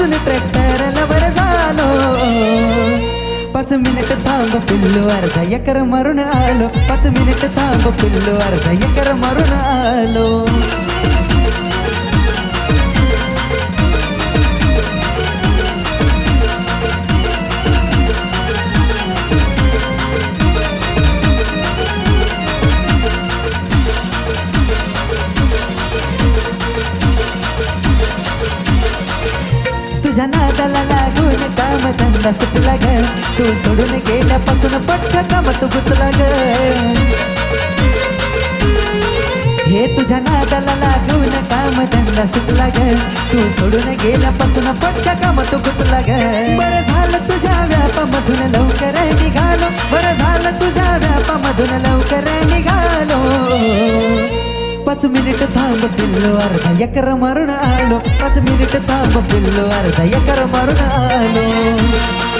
पासून tractor lover झालो. पाच मिनिट थांब पिल्लू अर्धा एकर मारून आलो. पाच मिनिट थांब पिल्लू अर्धा एकर मारून आलो. तुझ्या नादाला लागून काम धंदा सुटला ग. तू सोडून गेल्यापासून पट्ट काम तू गुतला ग. हे तुझ्या नादाला लागून काम धंदा सुटला ग. तू सोडून गेल्यापासून पटक काम तू गुतला ग. बरं झालं तुझ्या व्यापामधून लवकर निघालो. बरं झालं तुझ्या व्यापामधून लवकर निघालो. पाच मिनिट थांब पिल्लो अर्धा. एकर मारून आलो. पाच मिनिट थांब पिल्लो अर्धा. एकर मारून आलो.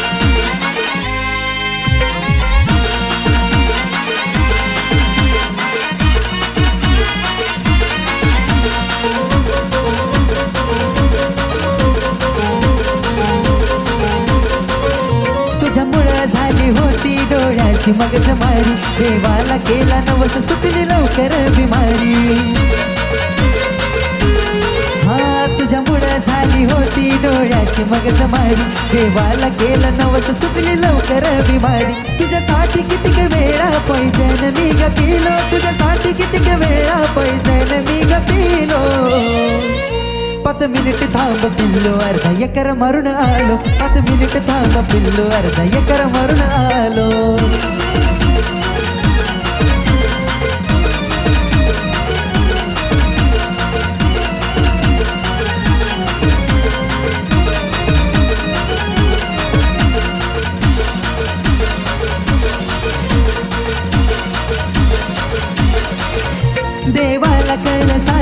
डोळ्याची मगज मारी देवाला केला नवस सुटली लवकर बिमारी हा तुझ्यामुळं झाली होती डोळ्याची मगज मारी देवाला केला नवस सुटली लवकर बिमारी तुझ्यासाठी कितीक वेळा पैजन मी ग पिलो तुझ्यासाठी कितीक वेळा पैजन मी ग पिलो पाच मिनिट थांब पिल्लो अर्धा एकर मारून आलो पाच मिनिट थांब पिल्लो अर्धा एकर मारून आलो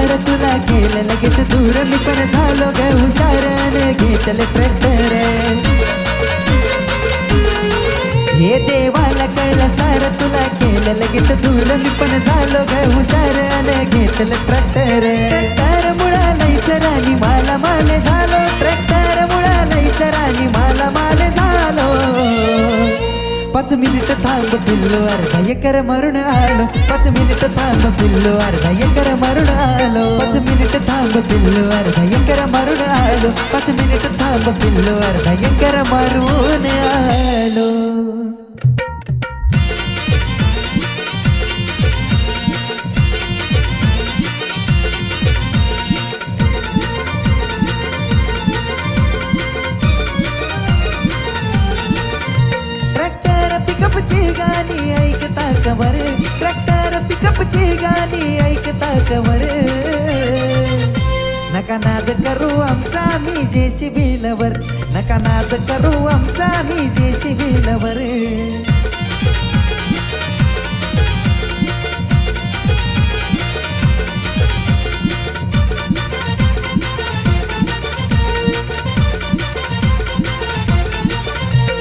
कळलं तुला केलं लगेच दूर मी पण झालो ग हुशारने. घेतलं ट्रॅक्टर हे देवाला कळलं सार तुला केलं लगेच दूर मी पण झालो ग हुशारने. घेतलं ट्रॅक्टर. ट्रॅक्टर मुळाला इतर आणि माला माले झालो. ट्रॅक्टर मुळाला इतर आणि माला माले झालो. पाच मिनिट थांब पिल्लो अर्धा एकर मारून आलो पाच मिनिट थांब पिल्लो अर्धा एकर मारून आलो पाच मिनिट थांब पिल्लो अर्धा एकर मारून आलो पाच मिनिट थांब पिल्लो कवर ट्रॅक्टर पिकअपची गाणी ऐकता कवर नका नाद करू आमचा मी जेशी बिलवर नका नाद करू आमचा मी जेशी बिलवर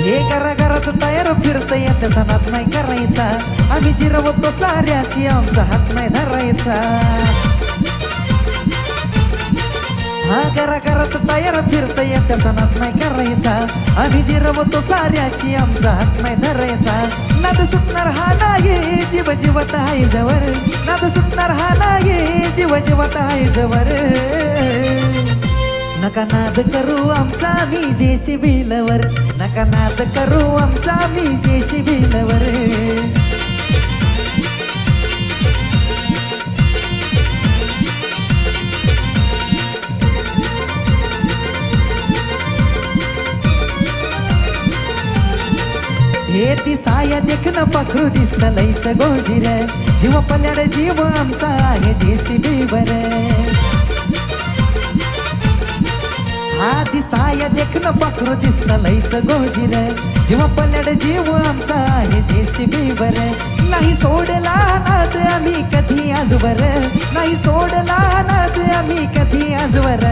हे करा घराचं टायर फिरत त्याचा नात नाही करायचा. आम्ही जिरवतो साऱ्याची आमचा हात नाही धरायचा. हा करा घराचं टायर फिरतय त्याचा नाद नाही करायचा. आम्ही जिरवतो साऱ्याची आमचा हात नाही धरायचा. नाद सुटणार हा नाही जीव जीवत आहे जवळ. नाद सुटणार हा नाही जीव जीवत आहे जवळ. नका नाद करू आमचा मी जेसी बिलवर नका नाद करू आमचा मी जेसी बिलवर हे दिसाया देखणं पाखरू दिसत लईच गोजीर. जीव पल्याड जीव आमचा आहे जेसी बिवर हा दिसाया देखणं पाखरू दिसत लईच गोजीर. जीव पल्याड जीव आमचा आहे जेसीबी बर नाही सोडला नाद आम्ही कधी आजवर नाही सोडला नाद आम्ही कधी आजवर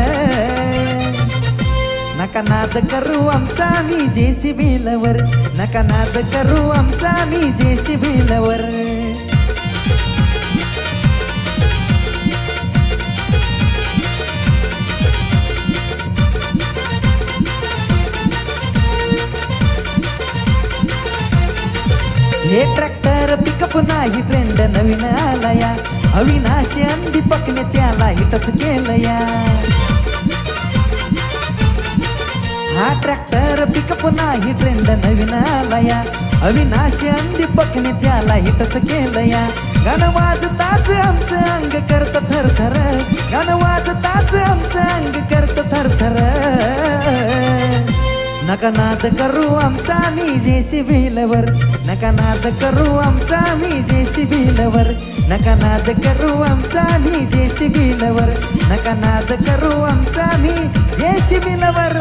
नका नाद करू आमचा आम्ही जेसीबी लवर. नका नाद करू आमचा मी जेसीबी लवर. ट्रेंड नवीन आला नवीन अविनाशी आणि दीपकने त्याला हिटच केलं या हा ट्रॅक्टर पिकअप नाही ट्रेंड नवीन आलाया. अविनाशी दीपकने त्याला हिटच केलं या गाणं वाजताच आमचं अंग करत थरथर. गाणं वाजताच आमचं अंग करत थरथर. नका नाद करू आमचा मी जेसी बिलवर नका नाद करू आमचा मी जेसी बिलवर नका नाद करू आमचा मी जेसी बिलवर नका नाद करू आमचा मी जेसी बिलवर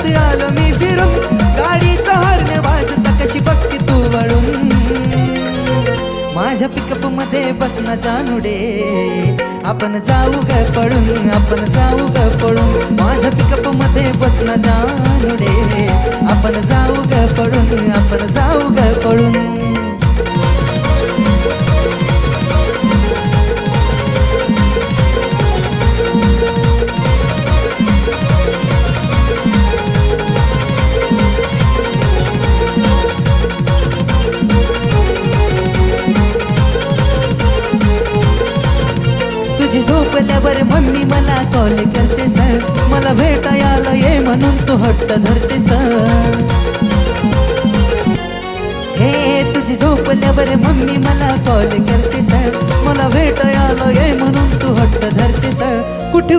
परत आलो मी फिरून. गाडीचा हॉर्न वाजता कशी बघते तू वळून. माझ्या पिकअपमध्ये बसना जानुडे आपण जाऊ ग पळून आपण जाऊ ग पळून. माझ्या पिकअपमध्ये बसना जानुडे आपण जाऊ ग पळून आपण जाऊ ग पळून.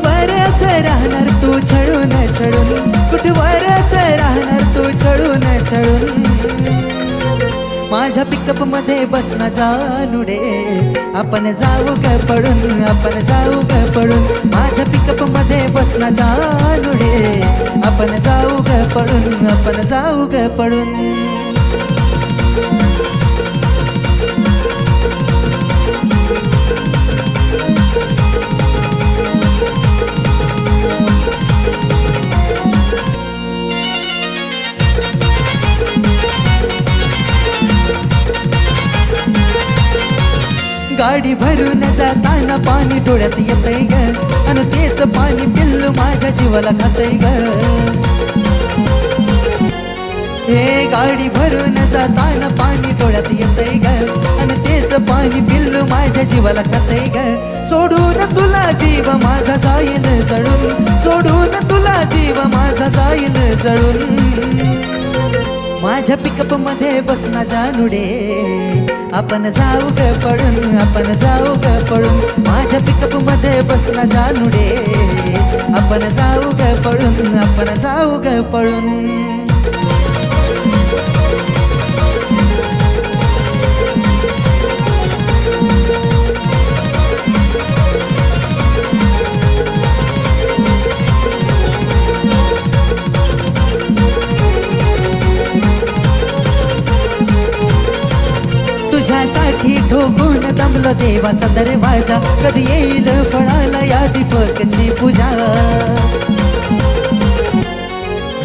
कुठवर असं राहणार तू छळून छळून? कुठवर असं राहणार तू छळून छळून? माझ्या पिकअपमध्ये बसना जानुडे आपण जाऊ का पडून आपण जाऊ का पडून माझ्या पिकअपमध्ये बसना जानुडे आपण जाऊ का पडून आपण जाऊ का पडून गाडी भरून जाताना पाणी डोळ्यात येतय ग. आणि तेच पाणी पिल्लू माझ्या जीवाला खातय ग. हे गाडी भरून जाताना पाणी डोळ्यात येतय ग. आणि तेच पाणी पिल्लू माझ्या जीवाला खातय ग. सोडून तुला जीव माझा जाईल जळून. सोडून तुला जीव माझा जाईल जळून. माझ्या पिकअपमध्ये बसना जानुडे. आपण जाऊ ग पडून आपण जाऊ ग पडून माझ्या पिकअपमध्ये बसना जानुडे. आपण जाऊ ग पडून आपण जाऊ ग पडून ठोकून देवाचा दरवाजा. कधी येईल फळाला या दीपकची पूजा.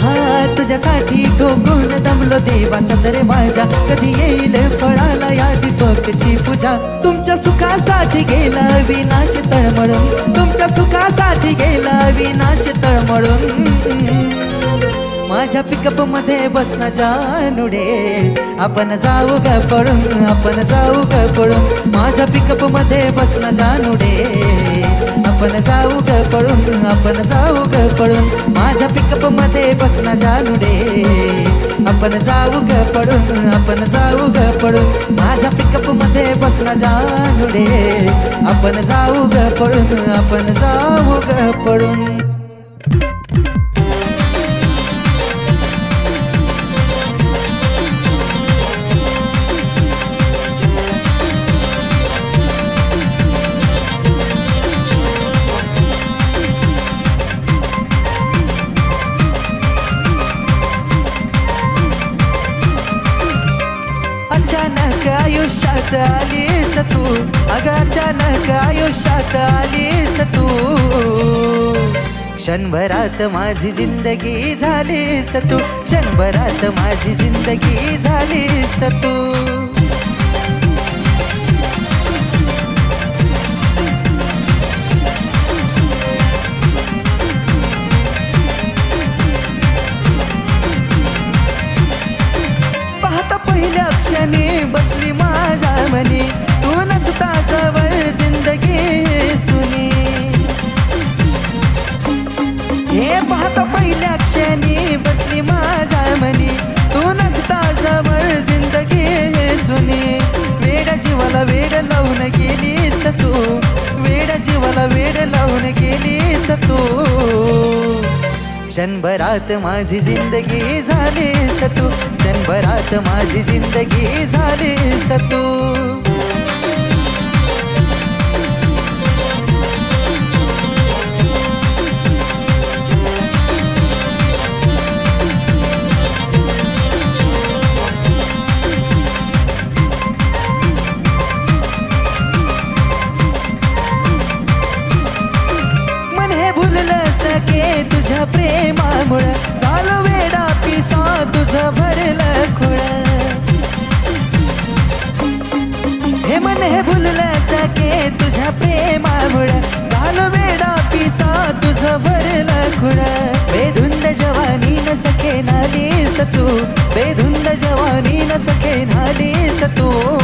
हा तुझ्यासाठी ठोकून दमलो देवाचा दरवाजा. कधी येईल फळाला या दीपकची पूजा. तुमच्या सुखासाठी गेला विनाश तळमळून तुमच्या सुखासाठी गेला विनाश तळमळून माझ्या पिकअपमध्ये बसना जानुडे. आपण जाऊ ग पडून आपण जाऊ ग पळून. माझ्या पिकअपमध्ये बसना जानुडे. आपण जाऊ ग पडून आपण जाऊ ग पळून. माझ्या पिकअपमध्ये बसना जानुडे. आपण जाऊ ग पडून आपण जाऊ ग पळून. माझ्या पिकअपमध्ये बसना जानुडे. आपण जाऊ ग पडून आपण जाऊ ग पळून. आयुष्यात आलीस तू? अगाचानक आयुष्यात आलीस तू? क्षणभरात माझी जिंदगी झालीस तू? क्षणभरात माझी जिंदगी झालीस तू? क्षणभरात माझी जिंदगी झाली सतू. क्षणभरात माझी जिंदगी झाली सतू. के तुझ्या प्रेमामुळं. झालं वेडा पिसा तुझं भरलं खुळ. बेधुंद जवानी न सखे नालीस तू. बेधुंद जवानी न सखे नालीस तू.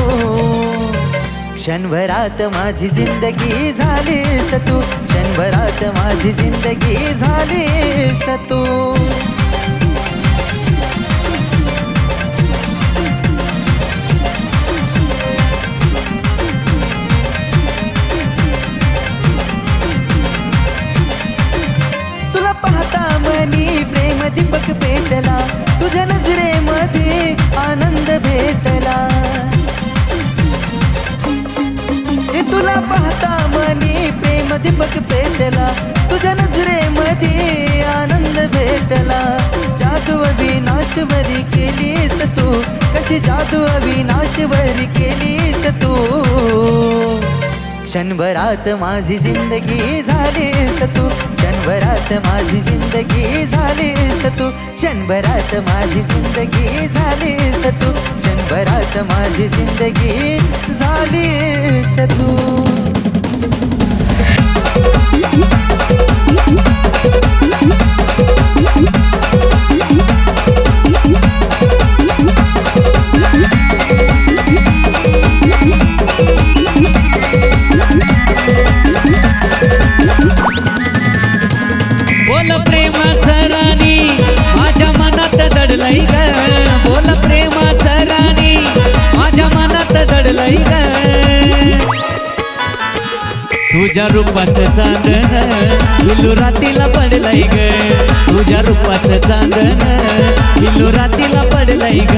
क्षणभरात माझी जिंदगी झालीस तू. क्षणभरात माझी जिंदगी झालीस तू. तुला पाहता मनी प्रेम दीपक पेटला. तुझ्या नजरेमध्ये आनंद भेटला. जादू अविनाशवरी केलीस तू. कशी जादू अविनाशवरी केलीस तू? क्षणभरात माझी जिंदगी झालीस तू. क्षणभरात माझी जिंदगी झालीस तू. क्षणभरात माझी जिंदगी झालीस तू. क्षणभरात माझी जिंदगी झालीस तू. बोल दडलंय ग. बोल प्रेमाचं राणी माझ्या मनात दडलंय ग. तुझ्या रूपाचं चांदन बिल्लू रातीला पडलंय ग. तुझ्या रूपाचं चांदन बिल्लू रातीला पडलंय ग.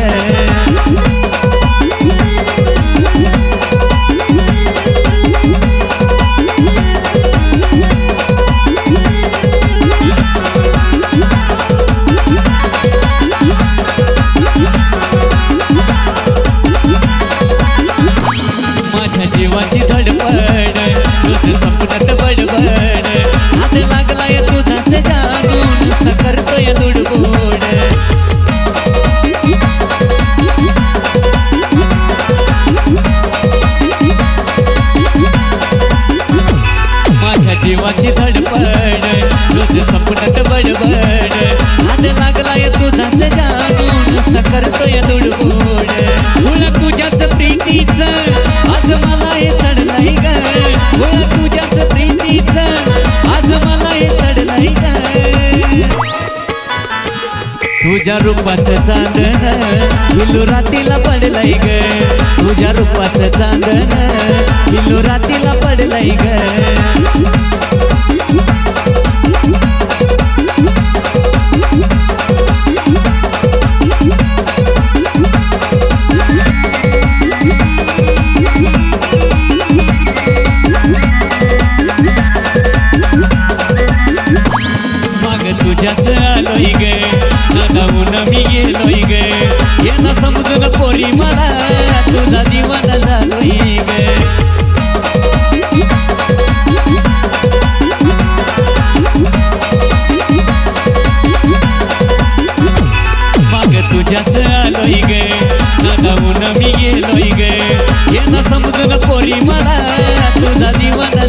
तुझ्या रूपाचं चांदण बिल्लू रातीला पडलंय ग. तुझ्या रूपाचं चांदण बिल्लू रातीला पडलंय ग. येणं समजून पोरी मला तुझा दिवाण झालोय ग तुझ्याच आलोय ग दादाहून मी गेलोय ग येणं समजून पोरी मला तुझा दिवाण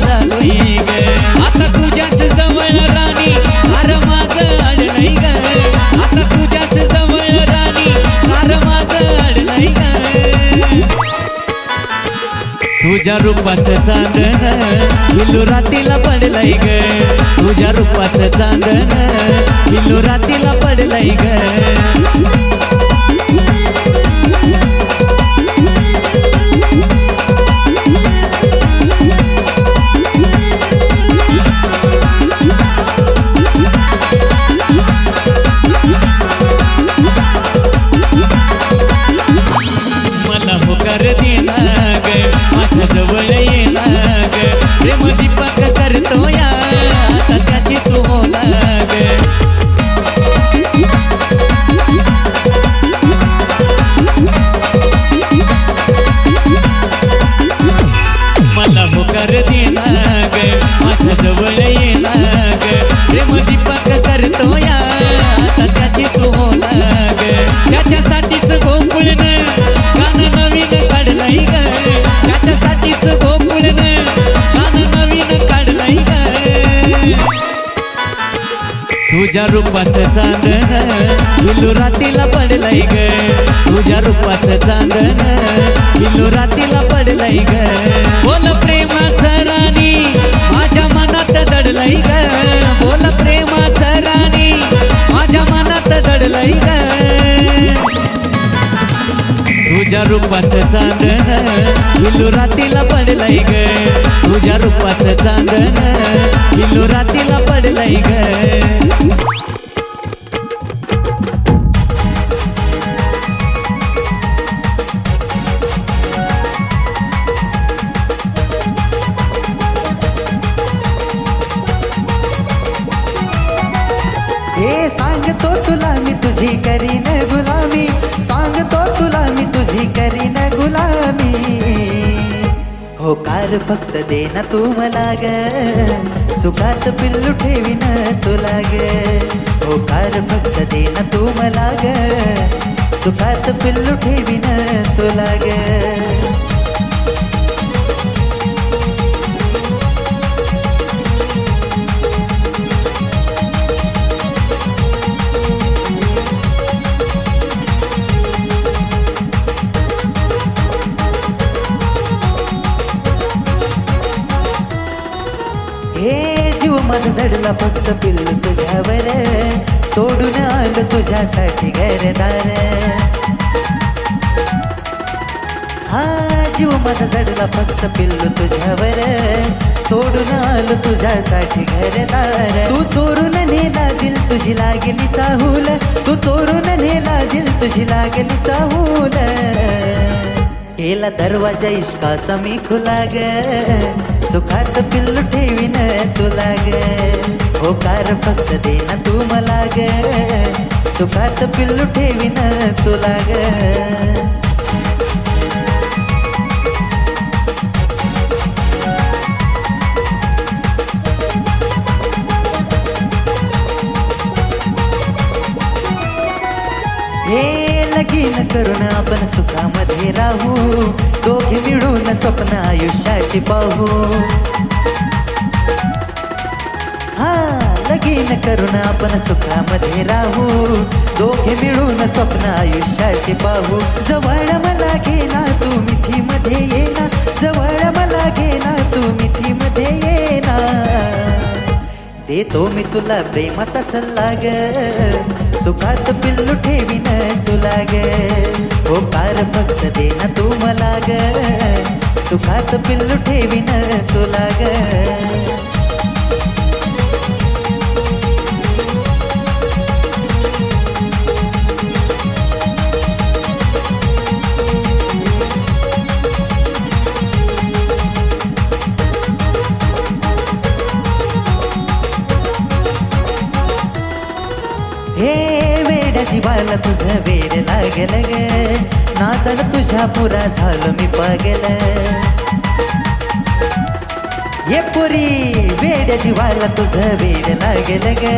तुझ्या रूपाचं चांदन हिल्लू रातीला पडलाय ग. तुझ्या रूपाचं चांदन हिल्लू रातीला पडलाय ग. লাগে तुझ्या रूपाचं चांदन हिल्लू रातीला पडलंय ग. तुझ्या रूपाचं चांदन हिल्लू रातीला पडलंय ग. बोल प्रेमाचं राणी माझ्या मनात दडलंय ग. बोल प्रेमाचं राणी माझ्या मनात दडलंय ग. तुझ्या रूपाचं चांदण इल्लू रातीला पडलाय ग. तुझ्या रूपाचं चांदण इल्लू रातीला पडलाय ग. हे करी. होकार फक्त दे ना तू मला ग सुखात पिल्लू ठेवीन तुला ग होकार फक्त दे ना तू मला ग सुखात पिल्लू ठेवीन तुला ग जीव माझा जडला फक्त पिल्लू तुझ्यावर. सोडून आलो तुझ्यासाठी घरदार. हा जीव माझा जडला फक्त पिल्लू तुझ्यावर. सोडून आलो तुझ्यासाठी घरदार. तू चोरून नेला दिल तुझी लागली चाहूल. तू चोरून नेला दिल तुझी लागली चाहूल. केला दरवाजा इश्काचा मी खुला ग सुखात पिल्लू ठेवीन तुला ग होकार फक्त दे ना तू मला ग सुखात पिल्लू ठेवीन तुला ग आयुष्याची पाहू. हा लगीन करून आपण सुखामध्ये राहू. दोघे मिळून स्वप्न आयुष्याचे पाहू. जवळ मला घेना तू मिठीमध्ये येना जवळ मला घेना तू मिठीमध्ये येना देतो मी तुला प्रेमाचा सल्ला ग. सुखात पिल्लू ठेवीन तुला ग. होकार फक्त देना तू मला ग. सुखात पिल्लू ठेवीन तुला ग. हे वेड्या जीवाला तुझं वेड लागल ग. नादन तुझ्या पुरा झालो मी पागल ये पुरी वेड्या जीवाला तुझं वेड लागेल ग.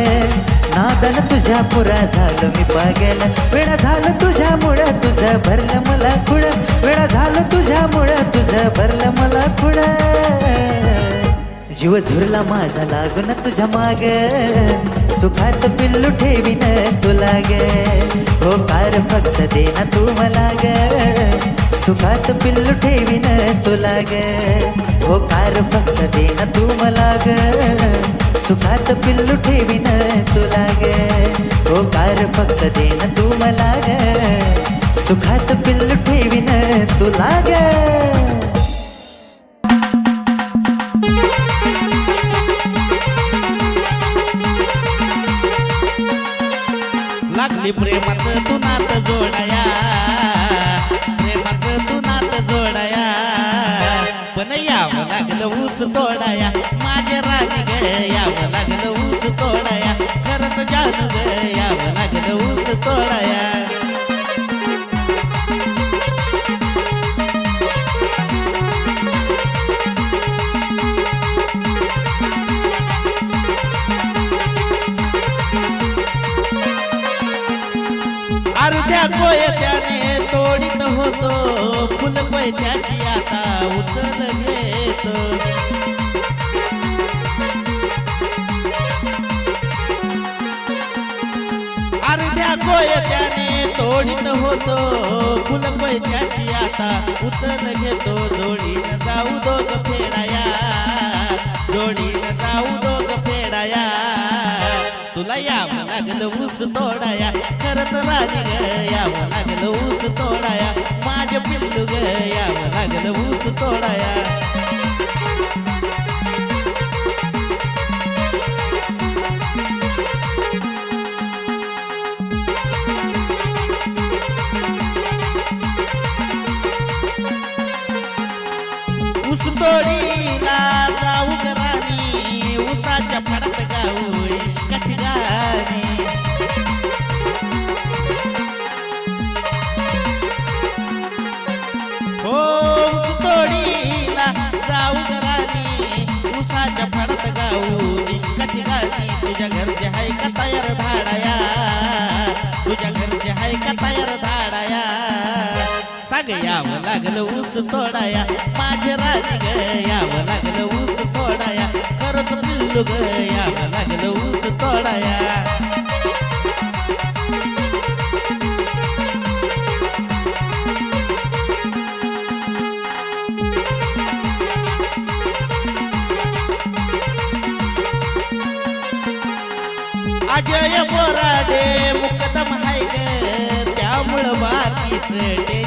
नादन तुझ्या पुरा झालो मी पागल वेळा झालं तुझ्या मुळ तुझं भरलं मला खुड वेळा झालं तुझ्या मुळ तुझं भरलं मला खुड जीव झुरला माझा लागून तुझ्या माग. सुखात पिल्लू ठेवीन तुला ग हो कार फक्त दे ना तू मला ग. सुखात पिल्लू ठेवीन तुला ग हो कार फक्त देना तू मला ग. सुखात पिल्लू ठेवीन तुला ग हो कार फक्त दे ना तू मला ग. सुखात पिल्लू ठेवीन तुला हो ग आपली प्रेमाच तू नात जोडया. प्रेमाच तू नात जोडाया. पण यावं लागलं ऊस तोडाया. माझ्या राणी ग यावं लागलं ऊस तोडाया. खरंच जाणू ग यावं अर्ध्या कोयत्याने तोडीत होतो. फुल पैत्याची आता उचल घेतो. अर्ध्या कोयत्याने तोडीत होतो. फुल पैत्याची आता उचल घेतो. जोडीन जाऊ दोघ फेडाया. जोडीन ऊस तोडाया करत राणी ग यावं लागलं ऊस तोडाया. माझ्या पिल्लू ग यावं लागलं ऊस तोडाया. ऊस तोडी यावं लागलं ऊस तोडाया. माझे राणी ग यावं लागलं ऊस तोडाया. खरंच पिल्लू ग यावं लागलं ऊस तोडाया. अजय बोराडे मुकदम हाय ग त्यामुळं बाकीचं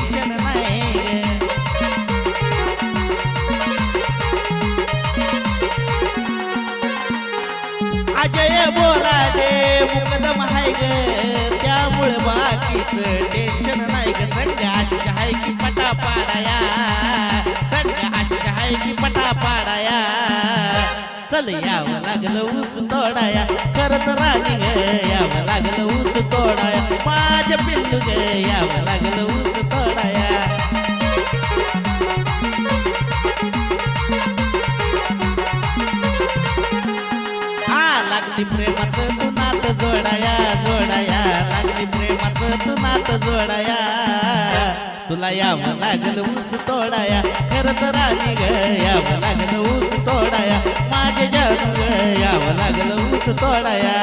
अजय बोराडे मुकदम हाय ग. त्यामुळे बाकीचं टेन्शन नाही ग. सध्या आशिष हाय की पटा पाडाया संग आशिष हाय की पटा पाडाया चल यावं लागलं ऊस तोडाया. खरंच राणी ग यावं लागलं ऊस तोडाया. माझ्या पिल्लू ग यावं लागलं ऊस तोडाया. लागली प्रेमाच तू नात जोडाया जोडाया. लागली प्रेमाच तू नात जोडाया. तुला यावं लागलं ऊस तोडाया. खरंच राणी ग यावं लागलं ऊस तोडाया. माझे जानू ग यावं लागलं ऊस तोडाया.